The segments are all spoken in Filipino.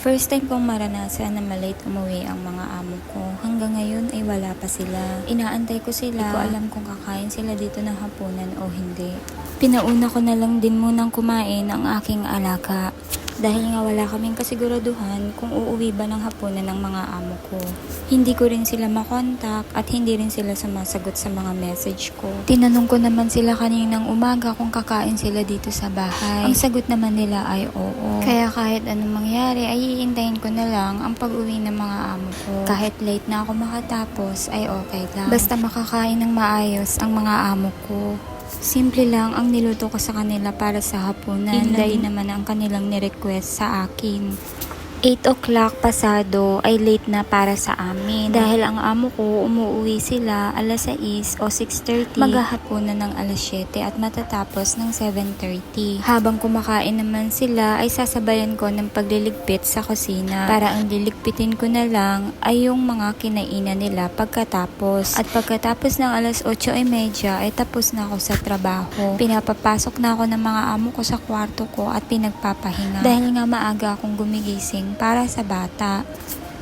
First time kong maranasan na malate umuwi ang mga amo ko. Hanggang ngayon ay wala pa sila. Inaantay ko sila. Hindi ko alam kung kakain sila dito ng hapunan o hindi. Pinauna ko na lang din munang kumain ang aking alaga. Dahil nga wala kaming kasiguraduhan kung uuwi ba ng hapunan ng mga amo ko. Hindi ko rin sila makontak at hindi rin sila sumasagot sa mga message ko. Tinanong ko naman sila kaninang umaga kung kakain sila dito sa bahay. Ang sagot naman nila ay oo. Kaya kahit anong mangyari ay iintayin ko na lang ang pag-uwi ng mga amo ko. Kahit late na ako makatapos ay okay lang. Basta makakain ng maayos ang mga amo ko. Simple lang ang niluto ko sa kanila para sa hapunan. Inday naman ang kanilang nirequest sa akin. 8 o'clock pasado ay late na para sa amin. Dahil ang amo ko umuwi sila alas 6 o 6.30. Maghahaponan ng alas 7 at matatapos ng 7.30. Habang kumakain naman sila ay sasabayan ko ng pagliligpit sa kusina. Para ang liligpitin ko na lang ay yung mga kinainan nila pagkatapos. At pagkatapos ng alas 8.30 ay tapos na ako sa trabaho. Pinapapasok na ako ng mga amo ko sa kwarto ko at pinagpapahinga. Dahil nga maaga akong gumigising para sa bata.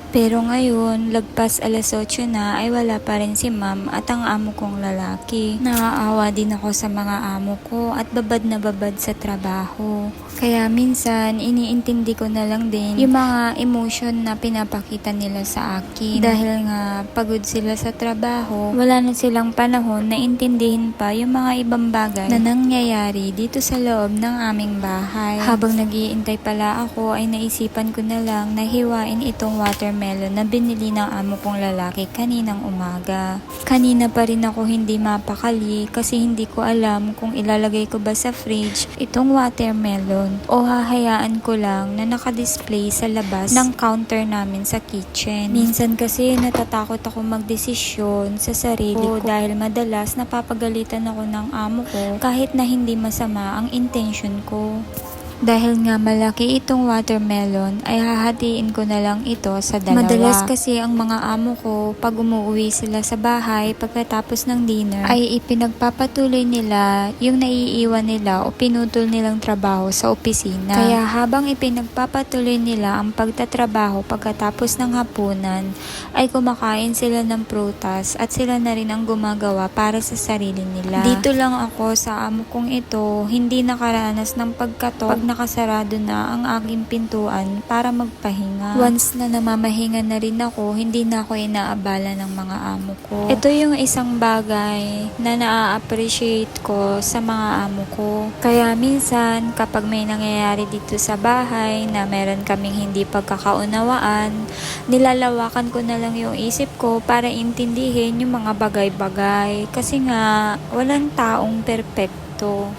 Pero ngayon, lagpas alas 8 na ay wala pa rin si ma'am at ang amo kong lalaki. Naaawa din ako sa mga amo ko at babad na babad sa trabaho. Kaya minsan, iniintindi ko na lang din yung mga emotion na pinapakita nila sa akin. Dahil nga, pagod sila sa trabaho, wala na silang panahon na intindihin pa yung mga ibang bagay na nangyayari dito sa loob ng aming bahay. Habang nagiintay pala ako, ay naisipan ko na lang na hiwain itong watermelon na binili ng amo kong lalaki kaninang umaga. Kanina pa rin ako hindi mapakali kasi hindi ko alam kung ilalagay ko ba sa fridge itong watermelon o hahayaan ko lang na nakadisplay sa labas ng counter namin sa kitchen. Minsan kasi natatakot ako magdesisyon sa sarili ko dahil madalas napapagalitan ako ng amo ko kahit na hindi masama ang intention ko. Dahil nga malaki itong watermelon, ay hahatiin ko na lang ito sa dalawa. Madalas kasi ang mga amo ko, pag umuwi sila sa bahay pagkatapos ng dinner, ay ipinagpapatuloy nila yung naiiwan nila o pinutol nilang trabaho sa opisina. Kaya habang ipinagpapatuloy nila ang pagtatrabaho pagkatapos ng hapunan, ay kumakain sila ng prutas at sila na rin ang gumagawa para sa sarili nila. Dito lang ako sa amo kong ito, hindi nakaranas ng pagkatok pag nakasarado na ang aking pintuan para magpahinga. Once na namamahinga na rin ako, hindi na ako inaabala ng mga amo ko. Ito yung isang bagay na naa-appreciate ko sa mga amo ko. Kaya minsan, kapag may nangyayari dito sa bahay na meron kaming hindi pagkakaunawaan, nilalawakan ko na lang yung isip ko para intindihin yung mga bagay-bagay. Kasi nga, walang taong perpekto.